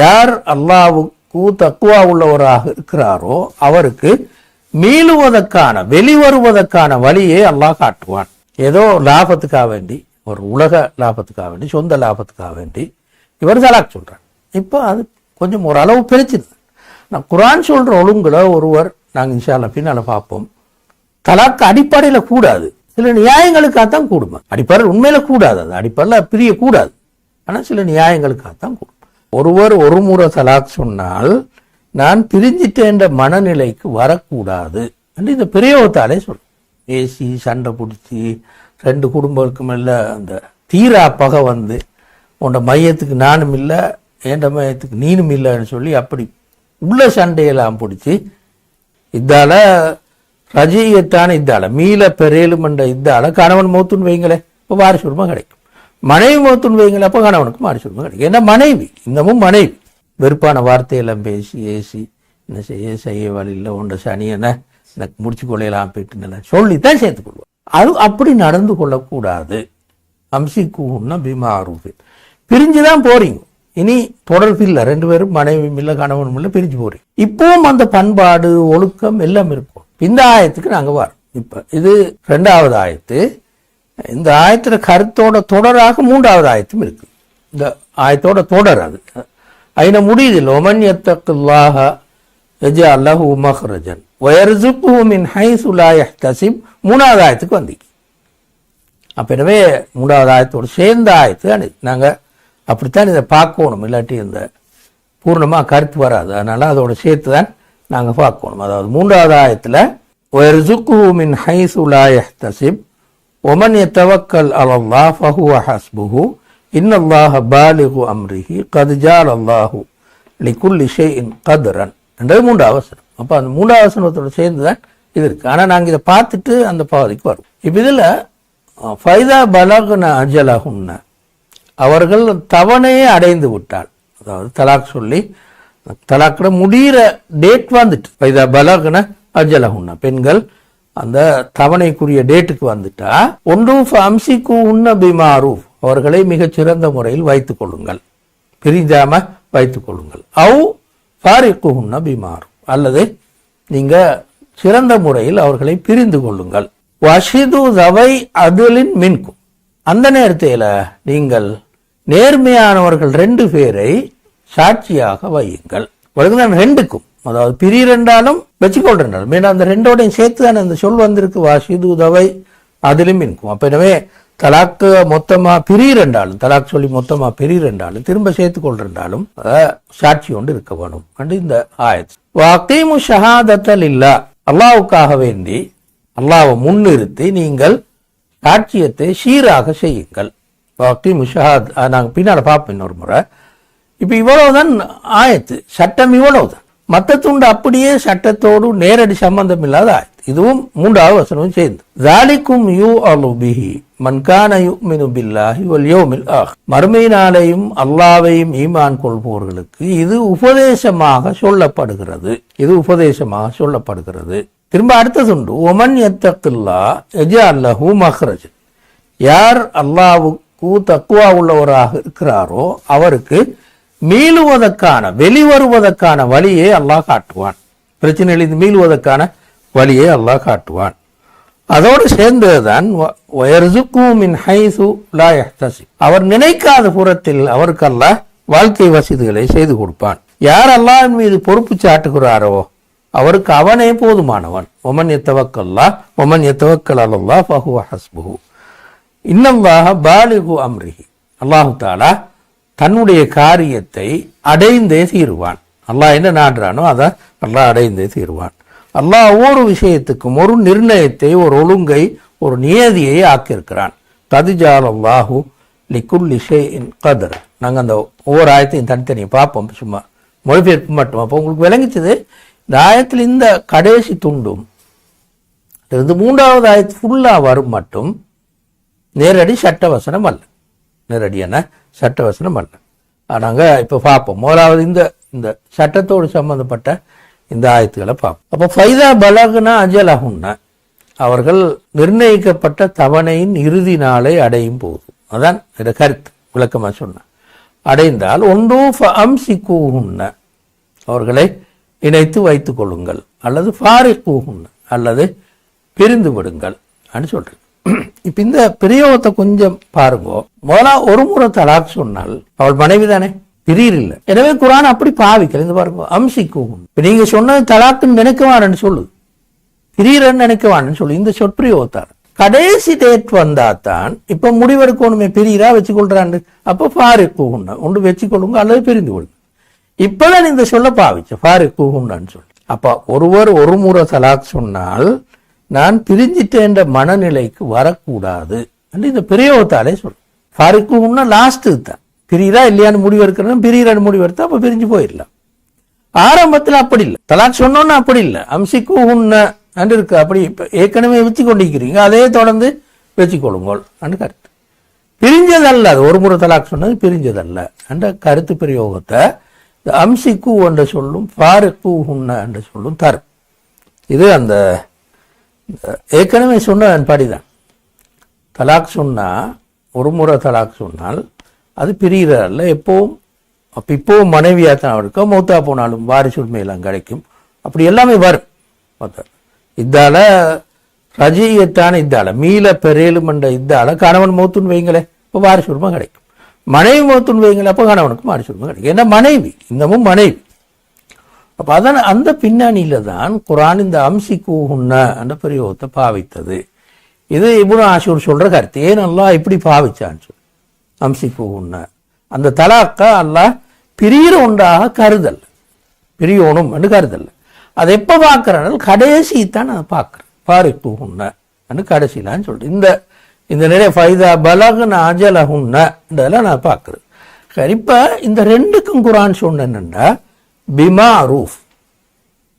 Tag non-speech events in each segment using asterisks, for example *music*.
யார் அல்லாவுக்கு தக்குவா உள்ளவராக இருக்கிறாரோ அவருக்கு மீளுவதற்கான வெளிவருவதற்கான வழியை அல்லாஹ் காட்டுவான். ஏதோ லாபத்துக்காக வேண்டி ஒரு உலக லாபத்துக்காக வேண்டி சொந்த லாபத்துக்காக வேண்டி இவர் தலாக் சொல்கிறார் இப்போ அது கொஞ்சம் ஓரளவு பிரிச்சிருது நான் குரான் சொல்கிற ஒழுங்குல ஒருவர் நாங்கள் இன்ஷால்ல பின்னால் பார்ப்போம். தலாக்கு அடிப்படையில் கூடாது. சில நியாயங்களுக்காகத்தான் கூடுமா? அடிப்படையில் உண்மையில் கூடாது. அது அடிப்படையில் பிரிய கூடாது ஆனால் சில நியாயங்களுக்காகத்தான் கூடும்? ஒருவர் ஒரு முறை தலாக் சொன்னால் நான் பிரிஞ்சிட்டேன்ற மனநிலைக்கு வரக்கூடாது என்று இந்த பிரயோகத்தாலே சொல்றேன் பேசி சண்டை பிடிச்சி ரெண்டு குடும்பத்துக்கும் இல்லை அந்த தீரா பகை வந்து உன்னோட மையத்துக்கு நானும் இல்லை என்ற மையத்துக்கு நீனும் இல்லைன்னு சொல்லி அப்படி உள்ள சண்டையெல்லாம் பிடிச்சி இதால ரஜியத்தான இதால மீள பெரேலும் என்ற இதால கணவன் மூத்துன்னு வைங்களேன் இப்போ வாரிசு உரிமை கிடைக்கும். மனைவி மூத்துன்னு வைங்களேன் அப்போ கணவனுக்கு மாறி சொல்லுங்க கிடைக்கும் ஏன்னா மனைவி இன்னமும் மனைவி. வெறுப்பான வார்த்தையெல்லாம் பேசி ஏசி என்ன செய்ய செய்ய வழியில் உண்ட சனியனை எனக்கு முடிச்சு கொள்ளையெல்லாம் போயிட்டு சொல்லித்தான் சேர்த்துக்கொள்வோம் அது அப்படி நடந்து கொள்ளக்கூடாது. அம்சிக்கூன்னா பிமாரூஃபி பிரிஞ்சு தான் போறீங்க. இனி தொடர்பு இல்லை. ரெண்டு பேரும் மனைவியும் இல்லை கணவனும் இல்லை பிரிஞ்சு போறீங்க. இப்பவும் அந்த பண்பாடு ஒழுக்கம் எல்லாம் இருக்கும். இந்த ஆயத்துக்கு நாங்கள் வரோம். இப்போ இது ரெண்டாவது ஆயத்து. இந்த ஆயத்தில் கருத்தோட தொடராக மூன்றாவது ஆயத்தும் இருக்கு. இந்த ஆயத்தோட தொடர் அது. அதில் முடியுது ஒமன் எத்தக்குல்லாஹ எஜா அல்லஹு மஹ்ரஜன் வயர்சுப்பு மின் ஹைசு லா யஹ்தசிப் மூணாவது ஆயத்துக்கு வந்தீங்க அப்போ எனவே மூணாவது ஆயத்தோடு சேர்ந்த ஆயத்து அணி நாங்கள் அப்படித்தான் இதை பார்க்கணும். இல்லாட்டி இந்த பூர்ணமாக கருத்து வராது. அதனால் அதோட சேர்த்து தான் நாங்கள் பார்க்கணும். அதாவது மூன்றாவது ஆயத்தில் ஒயர்சுக்கு மின் ஹை சுலாய் தசிப் ஒமன் எத்தவக்கல் அலல்லா ஃபஹு ஹஸ்புஹு இன்னல்லாஹ பாலிகு அம்ரிஹி கது ஜால் அல்லாஹு லிக்குல்லி ஷேஇன் கதுரன் என்றது மூன்றாவது வசனம். அப்போ அந்த மூன்றாவது வசனத்தோட சேர்ந்து தான் இது இருக்குது ஆனால் நாங்கள் இதை பார்த்துட்டு அந்த பகுதிக்கு வரும் இப்போ இதில் ஃபைதா பலகுன அஜலகுன்ன அவர்கள் தவணையே அடைந்து விட்டாள் அதாவது தலாக் சொல்லி தலாக்கிட முடிகிற டேட் வந்துட்டு. ஃபைதா பலகுன அஜலகுன்ன பெண்கள் அந்த தவணைக்குரிய டேட்டுக்கு வந்துட்டா ஒன்று அம்சிக்கு உன்ன பிமாரு அவர்களை மிகச் சிறந்த முறையில் வைத்துக் கொள்ளுங்கள். பிரிஞ்சாம வைத்துக் கொள்ளுங்கள். அவு ஃபாரிக்கு உன்ன பிமாரு அல்லது நீங்க சிறந்த முறையில் அவர்களை பிரிந்து கொள்ளுங்கள். வஷிது தவை அதுலின் மின்கும். அந்த நேரத்தில் நீங்கள் நேர்மையானவர்கள் ரெண்டு பேரை சாட்சியாக வையுங்கள். வழங்குதான் ரெண்டுக்கும். அதாவது பிரியரென்றாலும் வச்சுக்கொள்றாலும் மீண்டும் அந்த ரெண்டோடையும் சேர்த்து தானே அந்த சொல் வந்திருக்கு? வாஷிது உதவை அதிலும் இருக்கும். அப்ப எனவே தலாக்கு மொத்தமா பிரியரென்றாலும் தலாக் சொல்லி மொத்தமா ரெண்டாலும் திரும்ப சேர்த்து கொள்றாலும் சாட்சி கொண்டு இருக்க வேணும். கண்டு இந்த ஆயத். வாக்கீமு ஷஹாதத்தல் இல்லா அல்லாவுக்காக வேண்டி அல்லாவை முன்னிறுத்தி நீங்கள் சாட்சியத்தை சீராக செய்யுங்கள். வாக்கீமு ஷஹாத். நாங்கள் பின்னால் பார்ப்போம் இன்னொரு முறை. இப்போ இவ்வளவுதான் ஆயத்து. சட்டம் இவ்வளவுதான். மற்ற துண்டு அப்படியே சட்டத்தோடு நேரடி சம்பந்தம் இல்லாத ஆயத்து. இதுவும் மூன்றாவது வசனமும் சேர்ந்து. ஜாலிக்கும் யூ அலுபிஹி மன்கான யுமினு பில்லாஹி வல் யோமில் ஆஹ் மறுமையினாலையும் அல்லாவையும் ஈமான் கொள்பவர்களுக்கு இது உபதேசமாக சொல்லப்படுகிறது. இது உபதேசமாக சொல்லப்படுகிறது. திரும்ப அடுத்ததுண்டு ஒமன் எத்தக்குல்லா எஜா அல்லஹூ மஹ்ரஜ் யார் அல்லாவுக்கு தக்குவா உள்ளவராக இருக்கிறாரோ அவருக்கு மீளுவதற்கான வெளிவருவதற்கான வழியை அல்லாஹ் காட்டுவான். பிரச்சனையிலிருந்து மீளுவதற்கான வழியை அல்லாஹ் காட்டுவான். அதோடு சேர்ந்ததுதான் அவர் நினைக்காத புறத்தில் அவருக்கு அல்லாஹ் வாழ்க்கை வசதிகளை செய்து கொடுப்பான். யார் அல்லாஹ்வின் மீது பொறுப்பு சாட்டுகிறாரோ அவருக்கு அவனே போதுமானவன். ஒமன் எத்தவக்கல்லா ஒமன் எத்தவக்கல் அல்லா ஃபஹுவ ஹஸ்பு இன்னல்லாஹ பாலிகு அம்ரிஹி. அல்லாஹு தாலா தன்னுடைய காரியத்தை அடைந்தே தீருவான். அல்லாஹ் என்ன நாடுறானோ அதை அல்லாஹ் அடைந்தே தீருவான். அல்லாஹ் ஒவ்வொரு விஷயத்துக்கும் ஒரு நிர்ணயத்தை ஒரு ஒழுங்கை ஒரு நியதியை ஆக்கியிருக்கிறான். கதிஜால் அல்லாஹு லிக்குல்லி இன் கதர். நாங்கள் அந்த ஒவ்வொரு ஆயத்தையும் தனித்தனியை பார்ப்போம். சும்மா மொழிபெயர்ப்பு மட்டும் அப்போ உங்களுக்கு விளங்கிச்சது. இந்த ஆயத்தில் இந்த கடைசி துண்டும் இருந்து மூன்றாவது ஆயத்து ஃபுல்லாக வரும் மட்டும் நேரடி சட்ட வசனம் அல்ல. நேரடியான சட்ட வசனம் அல்ல நாங்கள் இப்போ பார்ப்போம் முதலாவது இந்த இந்த சட்டத்தோடு சம்பந்தப்பட்ட இந்த ஆயத்துக்களை பார்ப்போம் அப்போ ஃபைதா பலகுனா அஜலகுன்னா அவர்கள் நிர்ணயிக்கப்பட்ட தவணையின் இறுதி நாளை அடையும் போது. அதான் இந்த கருத்து விளக்கமாக சொன்னேன் அடைந்தால் ஒன்றும் அம்சிக்கூகுன்ன அவர்களை இணைத்து வைத்துக் கொள்ளுங்கள். அல்லது ஃபாரிக்கூகுன்ன அல்லது பிரிந்து விடுங்கள் அப்படின்னு சொல்றேன். *clears throat* இப்ப இந்த பிரயோகத்தை கொஞ்சம் பாருங்க. முதலா ஒரு முறை தலாக் சொன்னால் அவள் மனைவி தானே? பிரியர் இல்லை எனவே குரான் அப்படி பாவிக்கல. இந்த பாருங்க அம்சிக்கும் நீங்க சொன்னது தலாக்குன்னு நினைக்குவான்னு சொல்லுது பிரியரன்னு நினைக்குவான்னு சொல்லு. இந்த சொற்பிரயோகத்தார். கடைசி டேட் வந்தா தான் இப்ப முடிவெடுக்கணுமே. பிரியரா வச்சுக்கொள்றாண்டு. அப்ப ஃபாரி கூகுண்டா ஒன்று வச்சுக்கொள்ளுங்க அல்லது பிரிந்து கொள்ளுங்க. இப்பதான் இந்த சொல்ல பாவிச்ச பாரு கூகுண்டான்னு சொல்லி. அப்ப ஒருவர் ஒரு முறை தலாக் சொன்னால் நான் பிரிஞ்சிட்டேன்ற மனநிலைக்கு வரக்கூடாது என்று இந்த பிரயோகத்தாலே சொல்லு ஃபாரி லாஸ்ட்டு தான். பிரியிறா இல்லையான்னு முடிவு எடுக்கிறேன் பிரியரான்னு முடிவு எடுத்தா அப்போ பிரிஞ்சு போயிடலாம். ஆரம்பத்தில் அப்படி இல்லை. தலாக் சொன்னோன்னு அப்படி இல்லை. அம்சிக்கு உன்ன அன்று இருக்கு. அப்படி இப்போ ஏற்கனவே வச்சு கொண்டிருக்கிறீங்க அதே தொடர்ந்து வச்சுக்கொள்ளுங்கள். அன்று கருத்து. பிரிஞ்சதல்ல. அது ஒரு முறை தலாக் சொன்னது பிரிஞ்சதல்ல. என்ற கருத்து பிரயோகத்தை இந்த அம்சிக்கு என்ற சொல்லும் பாருக்கு உன்ன என்ற சொல்லும் தரும். இது அந்த ஏற்கனவே சொன்ன படிதான் தலாக் சொன்னால் ஒரு முறை தலாக் சொன்னால் அது பிரிகிறல்ல எப்போவும் அப்போ இப்போவும் மனைவியாக தான் இருக்கும் மௌத்தா போனாலும் வாரிசு உரிமையெல்லாம் கிடைக்கும் அப்படி எல்லாமே வரும். மொத்தம் இதால ரஜியத்தான இதால மீள பெரியலும் என்ற இதால கணவன் மௌத்துன்னு வைங்களே இப்போ வாரிசு உரிமை கிடைக்கும் மனைவி மௌத்துன்னு வைங்களே அப்போ கணவனுக்கு வாரிசு உரிமை கிடைக்கும் ஏன்னா மனைவி இன்னமும் மனைவி. அப்போ அதன் அந்த பின்னணியில் தான் குரான் இந்த அம்சி கூகுன்ன என்ற பிரயோகத்தை பாவித்தது. இது இப்னு ஆஷூர் சொல்ற கருத்து. ஏன் அல்லா இப்படி பாவிச்சான்னு சொல்லி. அம்சி கூகுன்ன அந்த தலாக்கா அல்லாஹ் பிரியிற ஒன்றாக கருதல். பிரியணும் என்று கருதல். அதை எப்போ பார்க்குறேன் கடைசி தான் நான் பார்க்குறேன் பாரி கூகுன்ன கடைசிலான்னு சொல்லிட்டு. இந்த இந்த நிறைய ஃபைதா பலகுன்னு அஜலகுன்னதெல்லாம் நான் பார்க்குறேன் சரி இப்போ இந்த ரெண்டுக்கும் குரான் சொன்ன பிமா ரூஃப்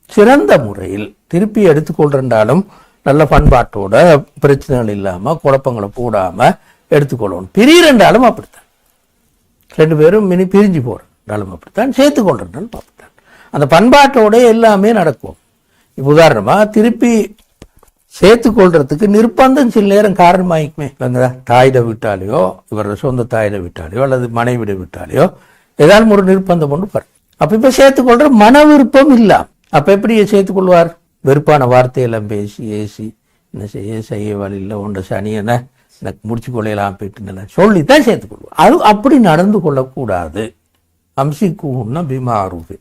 சிறந்த முறையில் திருப்பி எடுத்துக்கொள்றாலும் நல்ல பண்பாட்டோட பிரச்சனைகள் இல்லாமல் குழப்பங்களை போடாமல் எடுத்துக்கொள்ளணும். பிரியிறண்டாலும் அப்படித்தான். ரெண்டு பேரும் மினி பிரிஞ்சு போகிறாலும் அப்படித்தான். சேர்த்து கொள்றாலும் அப்படித்தான். அந்த பண்பாட்டோட எல்லாமே நடக்கும். இப்போ உதாரணமாக திருப்பி சேர்த்து கொள்றதுக்கு நிர்பந்தம் சில நேரம் காரணமாயிக்குமே. இல்லைங்களா? தாயிட விட்டாலேயோ இவரோட சொந்த தாயிட விட்டாலேயோ அல்லது மனைவிட விட்டாலேயோ ஏதாவது ஒரு நிர்பந்தம் ஒன்று பாரு அப்ப இப்ப சேர்த்துக்கொள்ற மன விருப்பம் இல்ல. அப்ப எப்படி சேர்த்துக்கொள்வார்? வெறுப்பான வார்த்தையெல்லாம் பேசி ஏசி என்ன செய்ய செய்ய வழியில் உண்ட சனியனை எனக்கு முடிச்சு கொள்ளையெல்லாம் போயிட்டு சொல்லித்தான் சேர்த்துக்கொள்வார். அது அப்படி நடந்து கொள்ளக்கூடாது. அம்சி பீமா ஆரூபி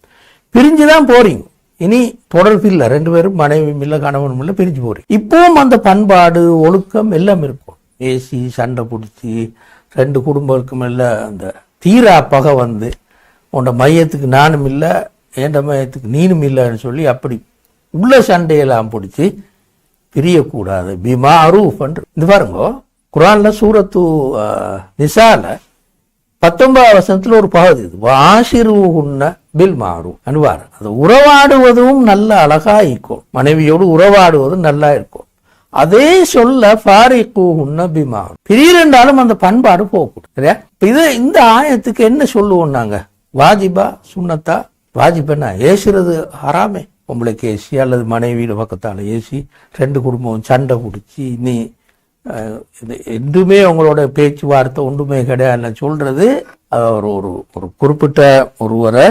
பிரிஞ்சுதான் போறீங்க. இனி தொடர்பு இல்லை. ரெண்டு பேரும் மனைவியும் இல்லை கணவனும் இல்லை பிரிஞ்சு போறீங்க. இப்பவும் அந்த பண்பாடு ஒழுக்கம் எல்லாம் இருக்கும். ஏசி சண்டை பிடிச்சி ரெண்டு குடும்பத்துக்கும் எல்லாம் அந்த தீரா பகை வந்து உன்ட மையத்துக்கு நானும் இல்லை என் மையத்துக்கு நீனும் இல்லைன்னு சொல்லி அப்படி உள்ள சண்டையெல்லாம் பிடிச்சி பிரியக்கூடாது. பிமா அரூஃப் என்று இது பாருங்க குரானில் சூரத்து நிசால பத்தொன்பதாம் வசனத்துல ஒரு பகுதி இது. ஆசிர்வுன்ன பில் மாறும் அனுவார் அது உறவாடுவதும் நல்ல அழகா இருக்கும். மனைவியோடு உறவாடுவதும் நல்லா இருக்கும். அதே சொல்ல ஃபாரிக்கு உன்ன பிமாறும் பிரியரென்றாலும் அந்த பண்பாடு போகக்கூடும் சரியா? இது இந்த ஆயத்துக்கு என்ன சொல்லுவோம் நாங்கள் வாஜிபா சுண்ணத்தா வாஜிபன்னா ஏசுறது ஹராமே. உங்களுக்கு ஏசி அல்லது மனைவியோட பக்கத்தால் ஏசி ரெண்டு குடும்பம் சண்டை பிடிச்சி நீ இது எதுவுமே உங்களோட பேச்சுவார்த்தை ஒன்றுமே கிடையாது சொல்றது அது ஒரு ஒரு ஒரு குறிப்பிட்ட ஒருவரை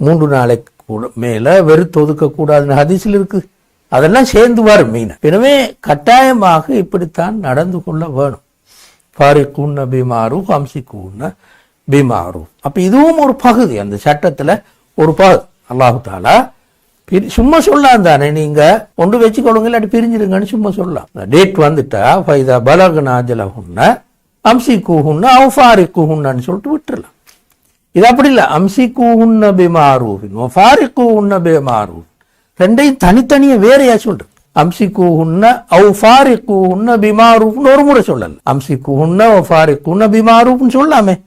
மூன்று நாளைக்கு கூட மேலே வெறுத்து ஒதுக்கக்கூடாதுன்னு ஹதிசில் இருக்குது அதெல்லாம் சேர்ந்து வரும் மீன். எனவே கட்டாயமாக இப்படித்தான் நடந்து கொள்ள வேணும். ஃபாரிக்கூன்ன பிமாரு ஹம்சிக்கூன்ன பிமாரு. அப்ப இதுவும் ஒரு பகுதி. அந்த சட்டத்துல ஒரு பகுதி. அல்லாஹு தாலா பிரி- சும்மா சொல்லலாம் தானே. நீங்க ஒன்று வச்சுக்கொள்ளுங்க இல்லாட்டி பிரிஞ்சிருங்கன்னு சும்மா சொல்லலாம் டேட் வந்துட்டா ஃபைதா பலகனா ஜலகுன்ன அம்சி கூகுன்ன அவுஃபாரி கூகுன்னு சொல்லிட்டு விட்டுறலாம். இது அப்படி இல்லை. அம்சி கூகுன்ன பிமாரூபின் ஃபாரி கூகுன்ன பிமாரூஃப் ரெண்டையும் தனித்தனியா வேறையா சொல்றது. அம்சி கூகுன்ன அவு ஃபாரி கூகுன்ன ஒரு முறை சொல்லல. அம்சி கூகுன்ன ஃபாரி கூகுன்ன பிமாரூஃப்னு சொல்லாமே.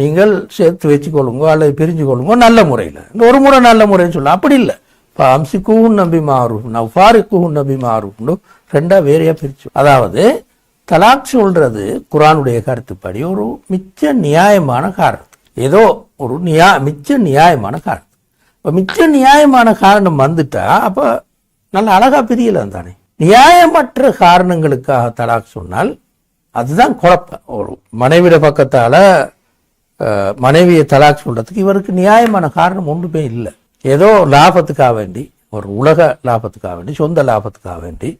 நீங்கள் சேர்த்து வச்சுக்கொள்ளுங்க அல்லது பிரிஞ்சு கொள்ளுங்க நல்ல முறையில். ஒரு முறை நல்ல முறைன்னு சொல்லலாம் அப்படி இல்லை. இப்போ அம்சிக்குவும் நம்பி மாறும் நான் ஃபாரிக்குவும் நம்பி மாறும்னு ரெண்டாக வேறையாக பிரிச்சு. அதாவது தலாக் சொல்றது குரானுடைய கருத்துப்படி ஒரு மிச்ச நியாயமான காரணம். ஏதோ ஒரு நியா மிச்ச நியாயமான காரணம். இப்போ மிச்ச நியாயமான காரணம் வந்துட்டா அப்போ நல்ல அழகாக பிரியலாம் தானே. நியாயமற்ற காரணங்களுக்காக தலாக் சொன்னால் அதுதான் குழப்பம். ஒரு மனைவிட பக்கத்தால் மனைவியை தலாக் சொல்றதுக்கு இவருக்கு நியாயமான காரணம் ஒன்றுமே இல்லை. ஏதோ லாபத்துக்காக வேண்டி ஒரு உலக லாபத்துக்காக வேண்டி சொந்த லாபத்துக்காக வேண்டி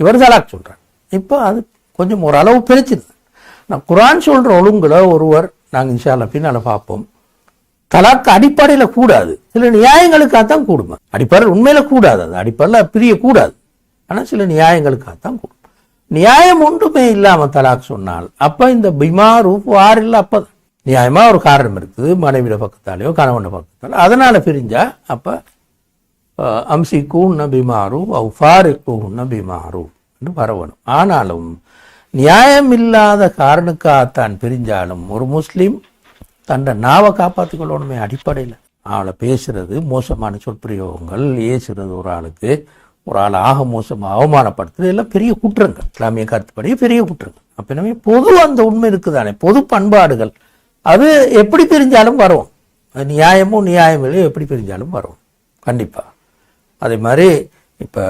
இவர் தலாக் சொல்றார். இப்போ அது கொஞ்சம் ஓரளவு பிரிச்சுது நான் குரான் சொல்ற ஒழுங்குல ஒருவர் நாங்கள் இன்ஷால்ல பின்னால பார்ப்போம். தலாக்கு அடிப்படையில் கூடாது. சில நியாயங்களுக்காக தான் கூடுமா? அடிப்படையில் உண்மையில் கூடாது. அது அடிப்படையில் பிரிய கூடாது ஆனால் சில நியாயங்களுக்காக தான் கூடும். நியாயம் ஒன்றுமே இல்லாமல் தலாக் சொன்னால் அப்போ இந்த பிமாரு வாரில் அப்போ நியாயமாக ஒரு காரணம் இருக்குது மனைவியோட பக்கத்தாலேயோ கணவன பக்கத்தாலோ அதனால் பிரிஞ்சா அப்போ அஹ், அம்சிக்கூன் பிமாரு அவ் ஃபாரிக்கூன் பிமாரு என்று வரவணும் ஆனாலும் நியாயம் இல்லாத காரணக்காகத்தான் பிரிஞ்சாலும் ஒரு முஸ்லீம் தன்னை நாவை காப்பாற்றிக் கொள்ளணுமே அடிப்படையில். அவளை பேசுறது மோசமான சொற்பிரயோகங்கள் ஏசுறது ஒரு ஆளுக்கு ஒரு ஆள் ஆக மோசமாக அவமானப்படுத்துறது எல்லாம் பெரிய குற்றங்கள். இஸ்லாமிய கருத்துப்படி பெரிய குற்றங்கள். அப்போ எனவே பொது அந்த உண்மை இருக்குதானே? பொது பண்பாடுகள். அது எப்படி பிரிஞ்சாலும் வரும். நியாயமும் நியாயமும் நியாயமில்லையோ எப்படி பிரிஞ்சாலும் வரும். கண்டிப்பாக அதே மாதிரி இப்போ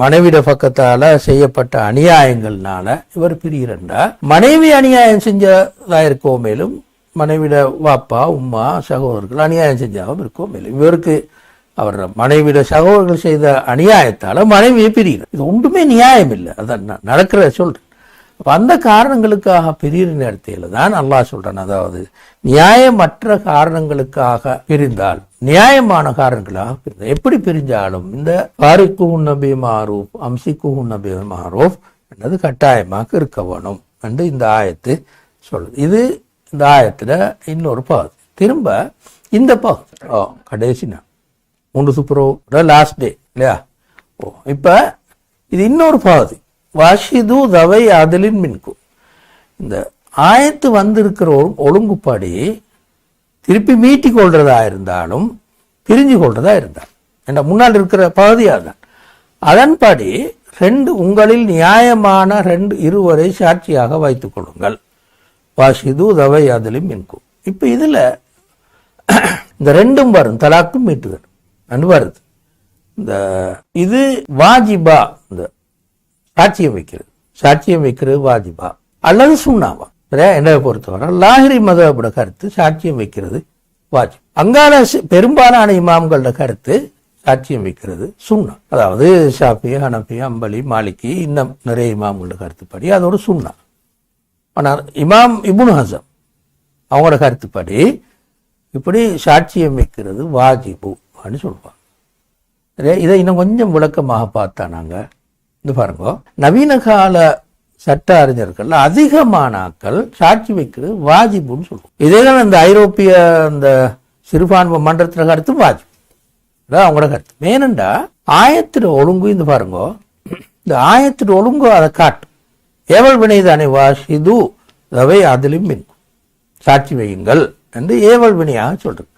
மனைவிட பக்கத்தால் செய்யப்பட்ட அநியாயங்கள்னால இவர் பிரிகிறண்டா? மனைவி அநியாயம் செஞ்சதாக இருக்கோ மேலும் மனைவிட வாப்பா உம்மா சகோதரர்கள் அநியாயம் செஞ்சாலும் இருக்கோ மேலும். இவருக்கு அவர் மனைவிட சகோதரர்கள் செய்த அநியாயத்தால் மனைவியை பிரிகிறார். இது ஒன்றுமே நியாயம் இல்லை. அதான் நான் நடக்கிறத சொல்கிறேன் அப்போ அந்த காரணங்களுக்காக பிரிகிற நேரத்தில் தான் அல்லாஹ் சொல்கிறான் அதாவது நியாயமற்ற காரணங்களுக்காக பிரிந்தால் நியாயமான காரணங்களாக பிரிந்தால் எப்படி பிரிஞ்சாலும் இந்த பாரிக்கு உன்னபி மாரூப் அம்சிக்கு உன்னபி மாரூப் என்றது கட்டாயமாக இருக்க வேணும் என்று இந்த ஆயத்து சொல்லுது. இது இந்த ஆயத்தில் இன்னொரு பகுதி. திரும்ப இந்த பகுதி. ஓ கடைசி நான் மூன்று சுப்ரோட லாஸ்ட் டே இல்லையா? ஓ இப்போ இது இன்னொரு பகுதி. வாஷிது தவை அதிலின் மின்கு. இந்த ஆயத்து வந்திருக்கிற ஒழுங்குப்படி திருப்பி மீட்டி கொள்றதா இருந்தாலும் பிரிஞ்சு கொள்றதா இருந்தால். என்ற முன்னால் இருக்கிற பகுதியாக தான் அதன்படி ரெண்டு உங்களில் நியாயமான ரெண்டு இருவரை சாட்சியாக வைத்துக் கொள்ளுங்கள். வாஷிது தவை அதிலும் மின்கும் இப்போ இதில் *clears throat* இந்த ரெண்டும் வரும் தலாக்கும் மீட்டுதல். ரெண்டு வருது. இந்த இது வாஜிபா இந்த சாட்சியம் வைக்கிறது. சாட்சியம் வைக்கிறது வாஜிபா. அல்லது சுண்ணாவா சரியா என்னை பொறுத்தவரை லாஹிரி மதபோட கருத்து சாட்சியம் வைக்கிறது வாஜிப். அங்கால பெரும்பாலான இமாம்களோட கருத்து சாட்சியம் வைக்கிறது சுண்ணா. அதாவது ஷாஃபி ஹனஃபி அம்பலி மாலிக்கி இன்னும் நிறைய இமாம்களோட கருத்துப்படி அதோட சுண்ணா. ஆனால் இமாம் இபுன் ஹசம் அவங்களோட கருத்துப்படி இப்படி சாட்சியம் வைக்கிறது வாஜிபு அப்படின்னு சொல்லுவாங்க. இதை இன்னும் கொஞ்சம் விளக்கமாக பார்த்தா நாங்கள் இது பாருங்க. நவீன கால சட்ட அறிஞர்கள் அதிகமானாக்கள் சாட்சி வைக்கிறது வாஜிபுன்னு சொல்லுவோம் இதே தான் இந்த ஐரோப்பிய இந்த சிறுபான்மை மன்றத்தில் கருத்து வாஜிப். அதான் அவங்களோட கருத்து. ஏனண்டா ஆயத்தின் ஒழுங்கு இந்த பாருங்க. இந்த ஆயத்தின் ஒழுங்கு அதை காட்டும். ஏவல் வினை தானே வாஷிது அவை அதிலும் மின் சாட்சி வையுங்கள் என்று ஏவல் வினையாக சொல்றது.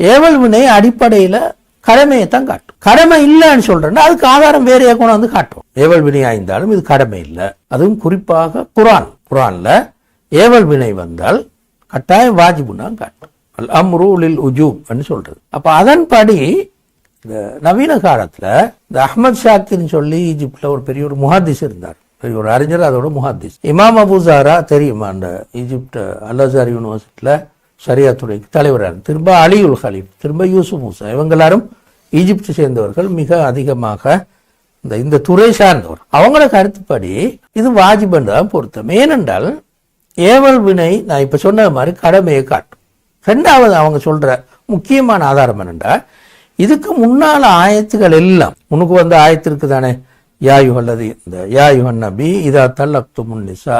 ஏவல் வினை அடிப்படையில் கடமையை தான் காட்டும். கடமை இல்லைன்னு சொல்றேன்னா அதுக்கு ஆதாரம் வேறையா கொண்டு வந்து காட்டும். ஏவல் வினை ஆய்ந்தாலும் இது கடமை இல்லை. அதுவும் குறிப்பாக குரான். குரான்ல ஏவல் வினை வந்தால் கட்டாயம் வாஜிபுனா காட்டும். அல் அம்ரூலில் உஜூப் சொல்றது. அப்ப அதன்படி இந்த நவீன காலத்துல இந்த அஹ்மத் ஷாக்கின்னு சொல்லி ஈஜிப்ட்ல ஒரு பெரிய ஒரு முஹாதிஸ் இருந்தார். பெரிய ஒரு அறிஞர் அதோட முஹாதிஸ் இமாம் அபுசாரா தெரியுமா அந்த ஈஜிப்ட் அல் யூனிவர்சிட்டியில சரியா துறைக்கு தலைவராக திரும்ப அலியுல் ஹலீப் திரும்ப யூசுப் மூசா இவங்க எல்லாரும் ஈஜிப்ட் சேர்ந்தவர்கள் மிக அதிகமாக இந்த இந்த துறை சார்ந்தவர். அவங்கள கருத்துப்படி இது வாஜிபன் தான் பொருத்தம். ஏனென்றால் ஏவல் வினை நான் இப்போ சொன்ன மாதிரி கடமையை காட்டும். ரெண்டாவது அவங்க சொல்ற முக்கியமான ஆதாரம் என்னென்றால் இதுக்கு முன்னால் ஆயத்துகள் எல்லாம் உனக்கு வந்து ஆயத்து இருக்குதானே? யாயுகல்லது இந்த யாயுகன் நபி இதா தல்லக்து முன்னிசா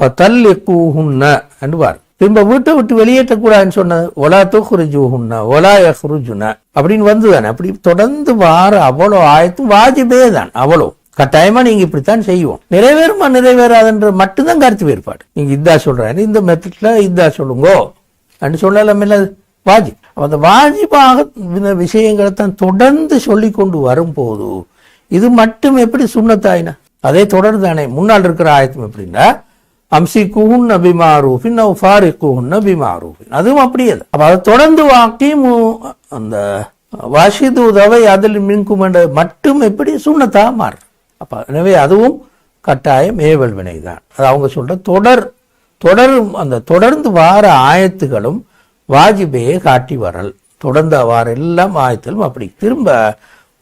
ஃபதல்லிகூஹுன்ன என்பார் திரும்ப வீட்டை விட்டு வெளியேற்றக்கூடாதுன்னு சொன்னது ஒலா துஹ்ருஜூஹுன்ன ஒலா யஹ்ருஜுன அப்படின்னு வந்துதானே. அப்படி தொடர்ந்து வார அவ்வளோ ஆயத்தும் வாஜிபே தான் அவ்வளோ. கட்டாயமா நீங்க இப்படித்தான் செய்வோம். நிறைவேறுமா நிறைவேறாதுன்ற மட்டும்தான் கருத்து வேறுபாடு. நீங்க இதா சொல்றேன் இந்த மெத்தட்ல இதா சொல்லுங்கோ அப்படின்னு சொல்லலாம் இல்ல வாஜிப். அந்த வாஜிபாக இந்த விஷயங்களை தான் தொடர்ந்து சொல்லி கொண்டு வரும்போது இது மட்டும் எப்படி சுண்ணத்தாயினா? அதே தொடர் தானே முன்னால் இருக்கிற ஆயத்தம் எப்படின்னா அம்சி குஹுன் பிமாரூஃபின் அவ் ஃபாரிக்குஹுன் பிமாரூஃபின் அதுவும் அப்படியே தான். அப்போ அதை தொடர்ந்து வாக்கி அந்த வாஷிது உதவை அதில் மின்கும் என்ற மட்டும் எப்படி சுண்ணத்தா மாறு அப்போ எனவே அதுவும் கட்டாயம் ஏவல் வினை தான். அது அவங்க சொல்ற தொடர் தொடரும் அந்த தொடர்ந்து வார ஆயத்துகளும் வாஜிபையே காட்டி வரல். தொடர்ந்து வார எல்லாம் ஆயத்திலும் அப்படி. திரும்ப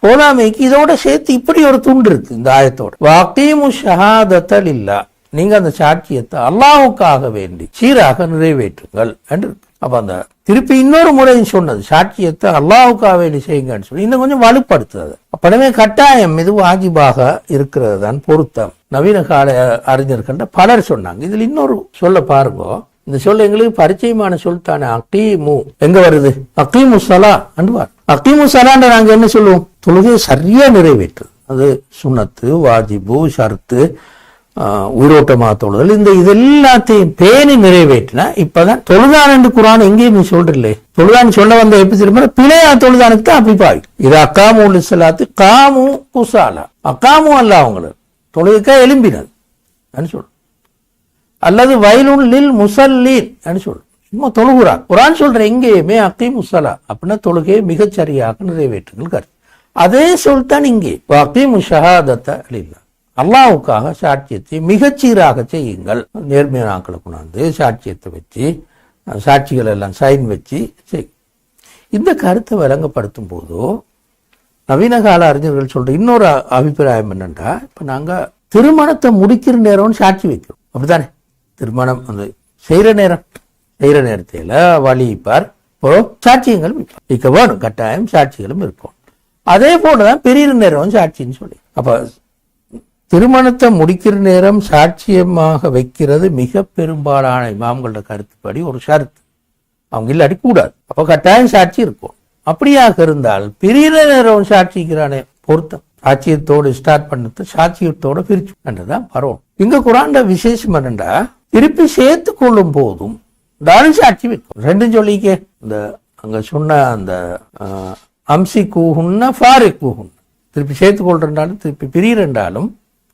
போலாமைக்கு இதோட சேர்த்து இப்படி ஒரு துண்டு இருக்கு இந்த ஆயத்தோட. வாக்கீமு ஷஹாதத்தல் இல்லா. நீங்க அந்த சாட்சியத்தை அல்லாஹ்வுக்காக வேண்டி சீராக நிறைவேற்றுங்கள் என்று அப்ப அந்த திருப்பி இன்னொரு முறையும் சொன்னது சாட்சியத்தை அல்லாஹுக்காக வேண்டி செய்யுங்கன்னு சொல்லி. இன்னும் கொஞ்சம் வலுப்படுத்துறது. அப்படமே கட்டாயம் இது வாஜிபாக இருக்கிறது தான் பொருத்தம். நவீன கால அறிஞர்கள் பலர் சொன்னாங்க. இதுல இன்னொரு சொல்ல பாருங்க. இந்த சொல் எங்களுக்கு பரிச்சயமான சொல் தானே. அக்கீமு எங்க வருது? அக்கீமு சலா அண்டுவார் அக்கீமு சலான்ற நாங்க என்ன சொல்லுவோம்? தொழுகை சரியா நிறைவேற்று அது சுனத்து வாஜிபு ஷர்த்து உயிரோட்டமாக தொழுதல். இந்த இது எல்லாத்தையும் பேணி நிறைவேற்றினா இப்பதான் தொழுதான் என்று குரான் எங்கேயும் நீ சொல்றில்லே தொழுதான் சொல்ல வந்த எப்படி திரும்ப பிழையா தொழுதானுக்கு தான் அபிப்பாய் இது அக்காமு உல் காமு குசாலா. அக்காமும் அல்ல அவங்களுக்கு தொழுதுக்கா எலும்பினது சொல். அல்லது வயலுள்ளில் முசல்லீன். சொல்லு சும்மா தொழுகுறா குரான் சொல்ற எங்கேயுமே அக்கி முசலா அப்படின்னா தொழுகையை மிகச் சரியாக நிறைவேற்றுங்கள் கருத்து. அதே சொல்தான் இங்கே. அக்கி முஷஹாதத்தை இல்ல அல்லாவுக்காக சாட்சியத்தை மிகச்சீராக செய்யுங்கள். நேர்மையாக்களை கொண்டாந்து சாட்சியத்தை வச்சு சாட்சிகள் எல்லாம் சைன் வச்சு செய். இந்த கருத்தை விளங்கப்படுத்தும் போதோ நவீன கால அறிஞர்கள் சொல்ற இன்னொரு அபிப்பிராயம் என்னென்றா இப்போ நாங்க திருமணத்தை முடிக்கிற நேரம்னு சாட்சி வைக்கிறோம். அப்படித்தானே? திருமணம் அந்த செய்கிற நேரம். செய்கிற நேரத்தில் வழிப்பார் இப்போ சாட்சியங்கள் வைப்பார். வேணும். கட்டாயம் சாட்சிகளும் இருக்கும். அதே போலதான் பெரிய நேரம் சாட்சின்னு சொல்லி. அப்போ திருமணத்தை முடிக்கிற நேரம் சாட்சியமாக வைக்கிறது மிக பெரும்பாலான இமாம்களோட கருத்துப்படி ஒரு ஷரத்து அவங்க இல்லாட்டி கூடாது அப்போ கட்டாயம் சாட்சி இருக்கும். அப்படியாக இருந்தால் பிரியிற நேரம் சாட்சிக்கிறானே பொருத்தம். சாட்சியத்தோடு ஸ்டார்ட் பண்ணது சாட்சியத்தோட பிரிச்சு என்றுதான் வரும் இங்க குரான்ட விசேஷம் என்னண்டா திருப்பி சேர்த்து கொள்ளும் போதும் தானும் சாட்சி வைக்கும். ரெண்டும் சொல்லிக்க. இந்த அங்க சொன்ன அந்த அம்சி கூகுன்னா ஃபாரி கூகுன்னு திருப்பி சேர்த்து கொள்றாலும் திருப்பி பிரியறென்றாலும்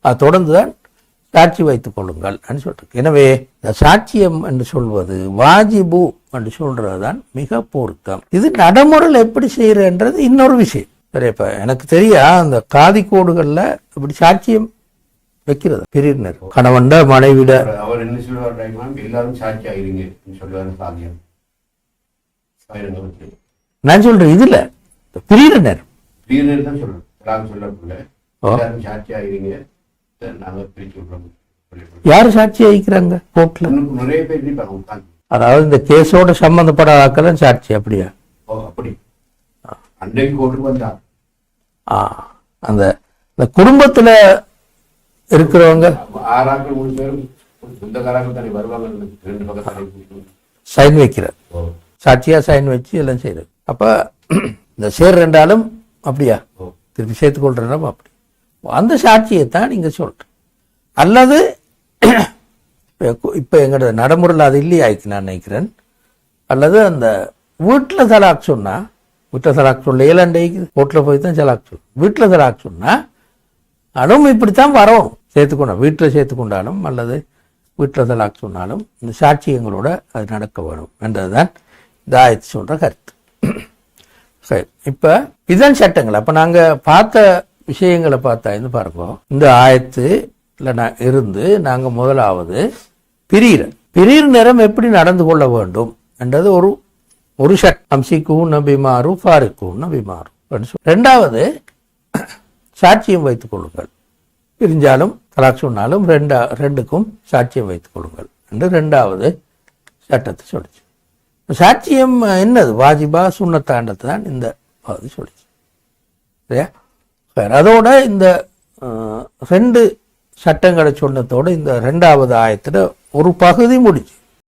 அது தொடர்ந்துதான் சாட்சி வைத்துக் கொள்ளுங்கள் என்று சொல்லிருக்கு எனவே இந்த சாட்சியம் என்று சொல்வது வாஜிபு என்று சொல்றதுதான் மிக பொருத்தம். இது நடைமுறையில் எப்படி செய்யறன்றது இன்னொரு விஷயம். சரி இப்ப எனக்கு தெரியா அந்த காதி கோடுகள்ல இப்படி சாட்சியம் வைக்கிறது. பிரிவினர் கணவன்ட மனைவிட அவர் என்ன சொல்லுவார்? எல்லாரும் சாட்சி ஆயிருங்க சொல்லுவாரு நான் சொல்றேன் இதுல பிரிவினர் பிரியனர் தான். எல்லாரும் சாட்சி ஆயிருங்க. யார் யாரு சாட்சி வைக்கிறாங்க கோர்ட்ல? நிறைய பேர் அதாவது இந்த கேஸோட சம்பந்தப்படாத ஆட்கள் சாட்சி அப்படியா? அப்படி ஆ அந்த இந்த குடும்பத்துல இருக்கிறவங்க சைன் வைக்கிறார். சாட்சியா சைன் வச்சு எல்லாம் செய்யறது அப்ப இந்த சேர் ரெண்டாலும் அப்படியா? திருப்பி சேர்த்து கொள்றோம் அப்படி. அந்த சாட்சியை தான் சொல்கிறேன் அல்லது இப்போ எங்களோட நடைமுறையில் அது இல்லையாய்க்கு நான் நினைக்கிறேன். அல்லது அந்த வீட்டில் தலாக் சொன்னால் வீட்டில் தலாக் சொல்ல ஏழண்டைக்கு கோர்ட்ல போய் தான் தலாக் சொல் வீட்டில் தலாக் சொன்னால் அதுவும் இப்படித்தான் வரும் சேர்த்துக்கணும் வீட்டில் சேர்த்துக்கொண்டாலும் அல்லது வீட்டில் தலாக் சொன்னாலும் இந்த சாட்சியங்களோட அது நடக்க வேணும் என்றதுதான் இந்த ஆயத்து சொல்கிற கருத்து. சரி இப்போ இதுதான் சட்டங்கள். அப்போ நாங்கள் பார்த்த விஷயங்களை பார்த்தாயிருந்து பார்க்கும் இந்த ஆயத்தில் நான் இருந்து நாங்கள் முதலாவது பிரியிற பிரியிற நேரம் எப்படி நடந்து கொள்ள வேண்டும்? என்றது ஒரு ஒரு ஷட். அம்சிக்கும் நம்பி மாறும் ஃபாருக்கும் நம்பி மாறும் ரெண்டாவது சாட்சியம் வைத்துக் கொள்ளுங்கள். பிரிஞ்சாலும் தலாக் சொன்னாலும் ரெண்டா ரெண்டுக்கும் சாட்சியம் வைத்துக் கொள்ளுங்கள் என்று ரெண்டாவது சட்டத்தை சொல்லிச்சு. சாட்சியம் என்னது? வாஜிபா சுண்ணத்தாண்டத்தை தான் இந்த பகுதி சொல்லிச்சு. சரியா பேர். அதோட இந்த ரெண்டு சட்டங்களை சொன்னதோடு இந்த ரெண்டாவது ஆயத்தில் ஒரு பகுதி முடிஞ்சு.